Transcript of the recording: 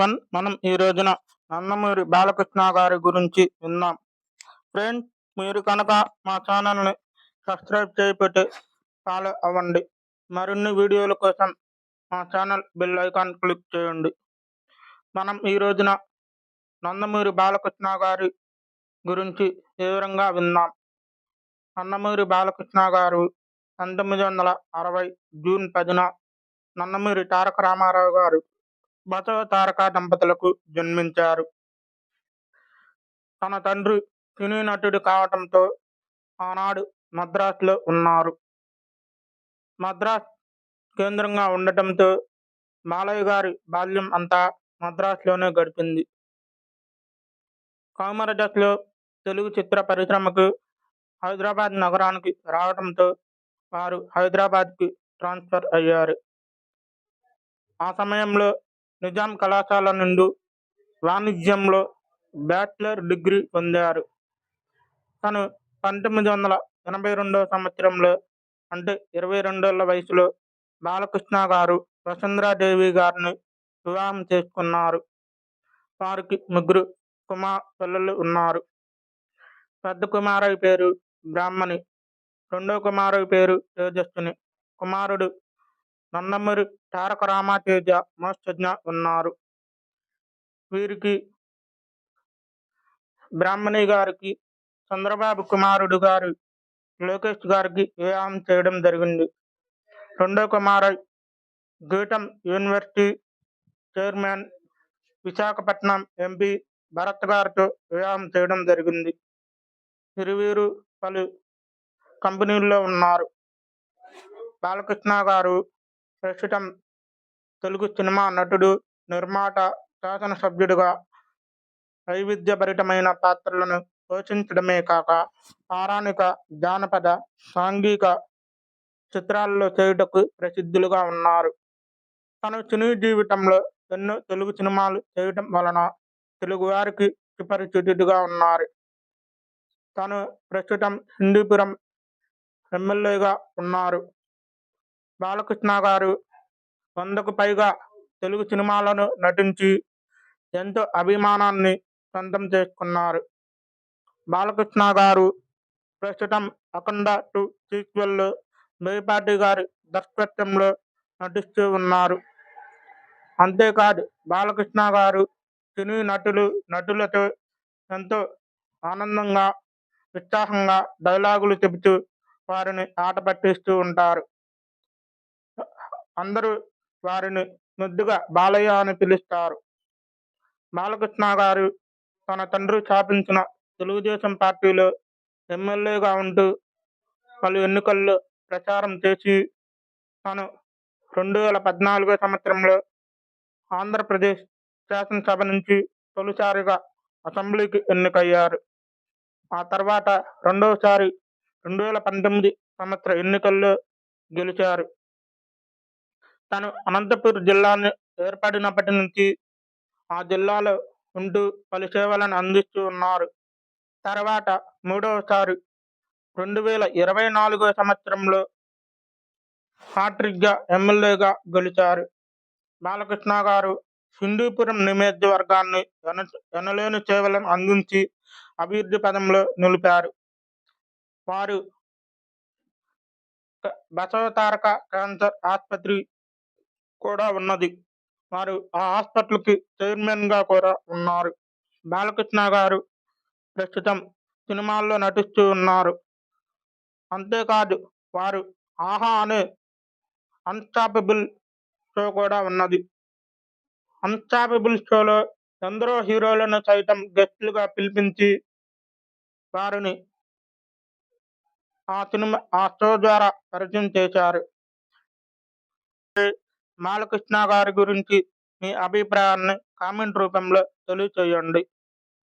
One మనం ఈ రోజున నందమూరి బాలకృష్ణ గారి గురించి విన్నాం ఫ్రెండ్స్ మీరు కనుక మా ఛానల్ని సబ్స్క్రైబ్ చేయకపోతే ఫాలో అవ్వండి. మరిన్ని వీడియోల కోసం మా ఛానల్ బెల్ ఐకాన్ క్లిక్ చేయండి. మనం ఈ రోజున నందమూరి బాలకృష్ణ గారి గురించి వివరంగా విన్నాం నందమూరి బాలకృష్ణ గారు పంతొమ్మిది వందల అరవై జూన్ పదిన నందమూరి తారక రామారావు గారు బసవ తారక దంపతులకు జన్మించారు. తన తండ్రి సినీ నటుడు కావటంతో ఆనాడు మద్రాసులో ఉన్నారు. మద్రాస్ కేంద్రంగా ఉండటంతో బాలయ్య గారి బాల్యం అంతా మద్రాసులోనే గడిపింది కౌమర దశలో తెలుగు చిత్ర పరిశ్రమకు హైదరాబాద్ నగరానికి రావడంతో వారు హైదరాబాద్కి ట్రాన్స్ఫర్ అయ్యారు. ఆ సమయంలో నిజాం కళాశాల నుండి వాణిజ్యంలో బ్యాచిలర్ డిగ్రీ పొందారు. తను పంతొమ్మిది వందల ఎనభై రెండవ సంవత్సరంలో అంటే ఇరవై రెండేళ్ళ వయసులో బాలకృష్ణ గారు వసుంధరాదేవి గారిని వివాహం చేసుకున్నారు. వారికి ముగ్గురు కుమార్ పిల్లలు ఉన్నారు. పెద్ద కుమారుడి పేరు బ్రాహ్మణి రెండో కుమారుడి పేరు తేజస్విని కుమారుడు నందమూరి తారక రామాతేజ మోస్తజ్ఞ ఉన్నారు. వీరికి బ్రాహ్మణి గారికి చంద్రబాబు కుమారుడు గారు లోకేష్ గారికి వివాహం చేయడం జరిగింది. రెండో కుమారు GITAM university chairman Visakhapatnam MP Bharat గారితో వివాహం చేయడం జరిగింది. ఇరువీరు పలు కంపెనీల్లో ఉన్నారు. బాలకృష్ణ గారు ప్రస్తుతం తెలుగు సినిమా నటుడు నిర్మాత శాసనసభ్యుడిగా వైవిధ్యభరితమైన పాత్రలను పోషించడమే కాక పౌరాణిక జానపద సాంఘిక చిత్రాల్లో చేయుటకు ప్రసిద్ధులుగా ఉన్నారు. తన సినీ జీవితంలో ఎన్నో తెలుగు సినిమాలు చేయటం వలన తెలుగువారికి సుపరిచితుడిగా ఉన్నారు. తను ప్రస్తుతం హిందూపురం ఎమ్మెల్యేగా ఉన్నారు. బాలకృష్ణ గారు వందకు పైగా తెలుగు సినిమాలను నటించి ఎంతో అభిమానాన్ని సొంతం చేసుకున్నారు. బాలకృష్ణ గారు ప్రస్తుతం అఖండ టు సీక్వెల్లో మేపాటి గారి దర్శకత్వంలో నటిస్తూ ఉన్నారు. అంతేకాదు బాలకృష్ణ గారు సినీ నటులు నటులతో ఎంతో ఆనందంగా ఉత్సాహంగా డైలాగులు చెబుతూ వారిని ఆట పట్టిస్తూ ఉంటారు. అందరూ వారిని ముద్దుగా బాలయ్య అని పిలుస్తారు. బాలకృష్ణ గారు తన తండ్రి స్థాపించిన తెలుగుదేశం పార్టీలో ఎమ్మెల్యేగా ఉంటూ పలు ఎన్నికల్లో ప్రచారం చేసి తను రెండు వేల పద్నాలుగో సంవత్సరంలో ఆంధ్రప్రదేశ్ శాసనసభ నుంచి తొలిసారిగా అసెంబ్లీకి ఎన్నికయ్యారు. ఆ తర్వాత రెండవసారి రెండు వేల పంతొమ్మిది సంవత్సర ఎన్నికల్లో గెలిచారు. తను అనంతపూర్ జిల్లాను ఏర్పడినప్పటి నుంచి ఆ జిల్లాలో ఉంటూ పలు సేవలను అందిస్తూ ఉన్నారు. తర్వాత మూడవసారి రెండు వేల ఇరవై నాలుగో సంవత్సరంలో హాట్రిక్గా ఎమ్మెల్యేగా గెలిచారు. బాలకృష్ణ గారు హిందూపురం నియోజకవర్గాన్ని ఎన ఎనలేని సేవలను అందించి అభివృద్ధి పదంలో నిలిపారు. వారు బసవతారక క్యాన్సర్ ఆసుపత్రి కూడా ఉన్నది. వారు ఆ హాస్పిటల్కి చైర్మన్గా కూడా ఉన్నారు. బాలకృష్ణ గారు ప్రస్తుతం సినిమాల్లో నటిస్తూ ఉన్నారు. అంతేకాదు వారు ఆహా అనే అన్స్టాపబుల్ షో కూడా ఉన్నది. అన్స్టాపబుల్ షోలో ఎందరో హీరోలను సైతం గెస్టులుగా పిలిపించి వారిని ఆ సినిమా ఆ షో ద్వారా పరిచయం చేశారు. బాలకృష్ణ గారి గురించి మీ అభిప్రాయాన్ని కామెంట్ రూపంలో తెలియచేయండి.